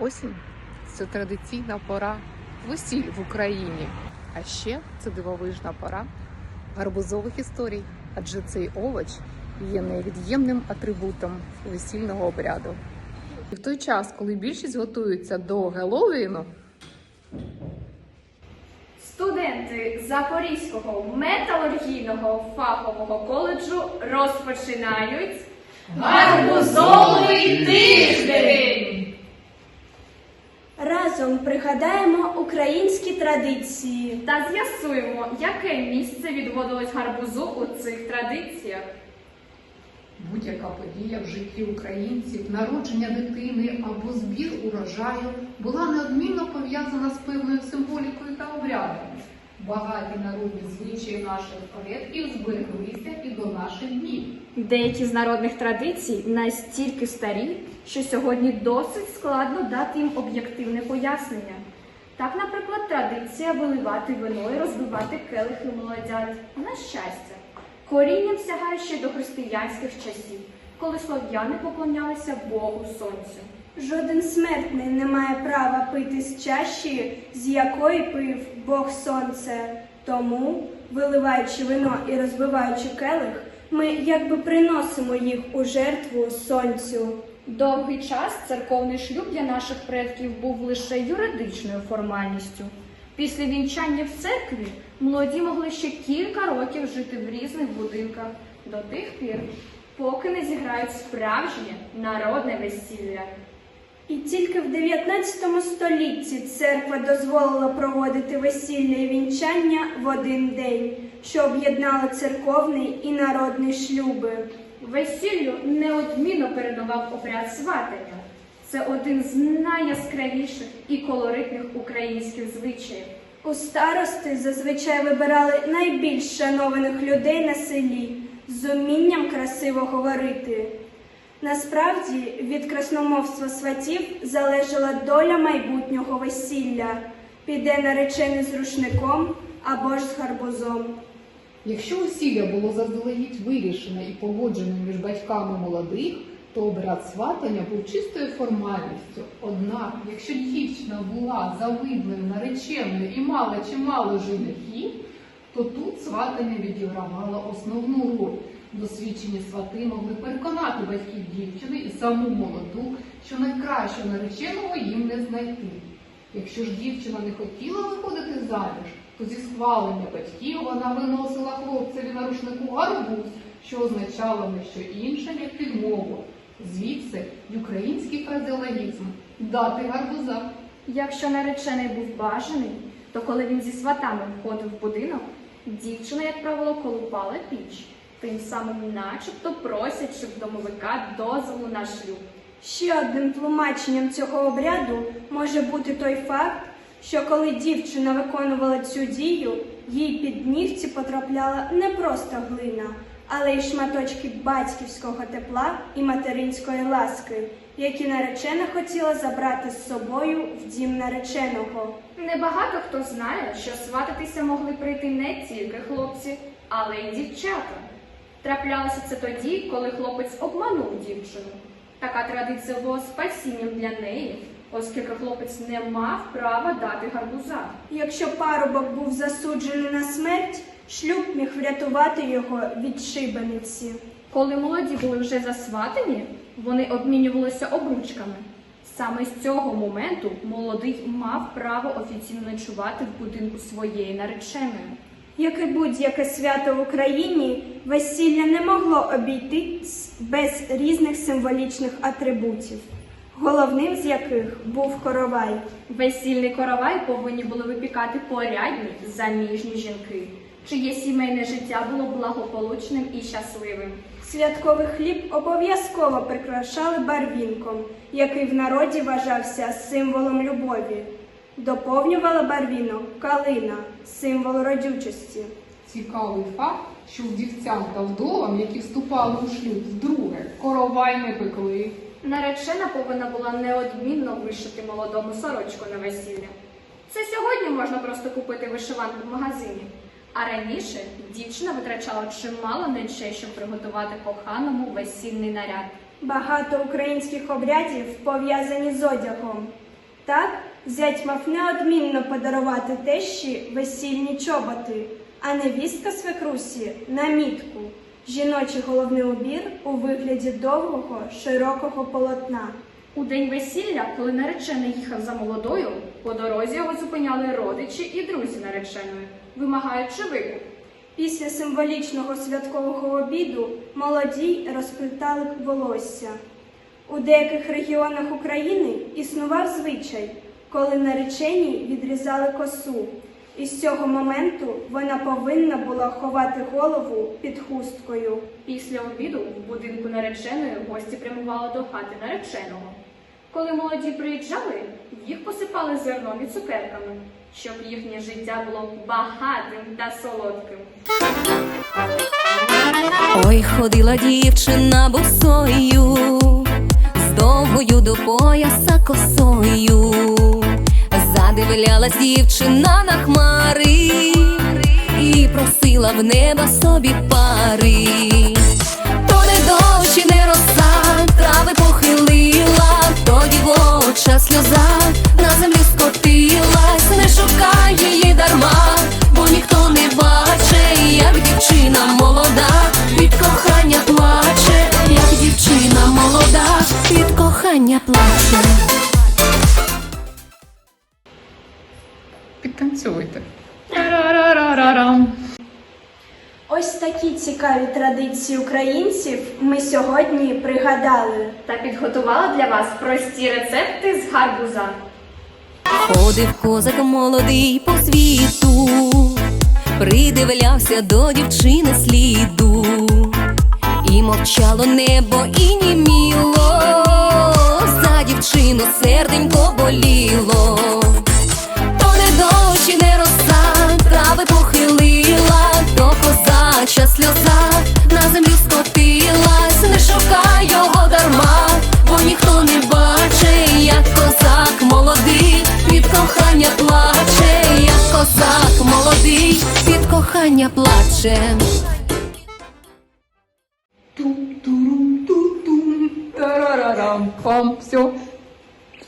Осінь це традиційна пора весіль в Україні. А ще це дивовижна пора гарбузових історій, адже цей овоч є невід'ємним атрибутом весільного обряду. І в той час, коли більшість готуються до Геловіну, Студенти Запорізького металургійного фахового коледжу розпочинають гарбузовий тиждень. Пригадаємо українські традиції. Та з'ясуємо, яке місце відводилось гарбузу у цих традиціях. будь-яка подія в житті українців, народження дитини або збір урожаю була неодмінно пов'язана з певною символікою та обрядами. Багаті народні звичаї наших предків збереглися і до наших днів. Деякі з народних традицій настільки старі, що сьогодні досить складно дати їм об'єктивне пояснення. Так, наприклад, традиція виливати вино і розбивати келихи молодят на щастя. Корінням сягає ще до християнських часів, коли слов'яни поклонялися Богу Сонцю. Жоден смертний не має права пити з чаші, з якої пив Бог Сонце. Тому, виливаючи вино і розбиваючи келих, ми якби приносимо їх у жертву сонцю. Довгий час церковний шлюб для наших предків був лише юридичною формальністю. Після вінчання в церкві молоді могли ще кілька років жити в різних будинках до тих пір, поки не зіграють справжнє народне весілля. І тільки в 19 столітті церква дозволила проводити весілля і вінчання в один день, що об'єднало церковний і народний шлюби. Весіллю неодмінно передував обряд сватання. Це один з найяскравіших і колоритних українських звичаїв. У старости зазвичай вибирали найбільш шанованих людей на селі з умінням красиво говорити. Насправді від красномовства сватів залежала доля майбутнього весілля. Піде наречений з рушником або ж з гарбузом. Якщо весілля було заздалегідь вирішене і погоджене між батьками молодих, то обряд сватання був чистою формальністю. Однак, якщо дівчина була завидною нареченою і мала чимало женихів, то тут сватання відігравало основну роль. Досвідчені свати могли переконати батьків дівчини і саму молоду, що найкращого нареченого їм не знайти. Якщо ж дівчина не хотіла виходити заміж, то зі схвалення батьків вона виносила хлопцеві на рушнику гарбуз, що означало не що інше, як підмову. Звідси й український фразеологізм дати гарбуза. Якщо наречений був бажаний, то коли він зі сватами входив в будинок, дівчина, як правило, колупала піч, тим самим начебто просячи в домовика дозволу на шлюб. Ще одним тлумаченням цього обряду може бути той факт, що коли дівчина виконувала цю дію, їй під нігті потрапляла не просто глина, але й шматочки батьківського тепла і материнської ласки, які наречена хотіла забрати з собою в дім нареченого. Небагато хто знає, що свататися могли прийти не тільки хлопці, але й дівчата. Траплялося це тоді, коли хлопець обманув дівчину. Така традиція була спасінням для неї, оскільки хлопець не мав права дати гарбуза. Якщо парубок був засуджений на смерть, шлюб міг врятувати його від шибениці. Коли молоді були вже засватані, вони обмінювалися обручками. Саме з цього моменту молодий мав право офіційно ночувати в будинку своєї нареченої. Як і будь-яке свято в Україні, весілля не могло обійтись без різних символічних атрибутів, головним з яких був коровай. Весільний коровай повинні були випікати порядні заміжні жінки, чиє сімейне життя було благополучним і щасливим. Святковий хліб обов'язково прикрашали барвінком, який в народі вважався символом любові. Доповнювала барвінок калина, символ родючості. Цікавий факт, що вдівцям та вдовам, які вступали у шлюб вдруге, коровай не пекли. Наречена повинна була неодмінно вишити молодому сорочку на весілля. Це сьогодні можна просто купити вишиванку в магазині. А раніше дівчина витрачала чимало ночей, щоб приготувати коханому весільний наряд. Багато українських обрядів пов'язані з одягом. Так, зять мав неодмінно подарувати тещі весільні чоботи, а невістка свекрусі намітку. Жіночий головний убір у вигляді довгого, широкого полотна. У день весілля, коли наречений їхав за молодою, по дорозі його зупиняли родичі і друзі нареченої, вимагаючи викуп. Після символічного святкового обіду молоді розплітали волосся. У деяких регіонах України існував звичай, коли наречені відрізали косу. І з цього моменту вона повинна була ховати голову під хусткою. Після обіду в будинку нареченої гості прямували до хати нареченого. Коли молоді приїжджали, їх посипали зерном і цукерками, щоб їхнє життя було багатим та солодким. Ой, ходила дівчина босою, з довгою до пояса косою, задивлялась дівчина на хмари і просила в неба собі пари. То не дощ не роса, трави похилила, тоді дівоча сльоза на землю скотилась, не шукай її дарма, Тарарарарарам. Ось такі цікаві традиції українців ми сьогодні пригадали. Та підготувала для вас прості рецепти з гарбуза. Ходив козак молодий по світу, придивлявся до дівчини сліду, і мовчало небо і німіло, за дівчину серденько боліло. Кохання плаче. Тум-турум-ту-тум, Тарарарам. Пам. Все.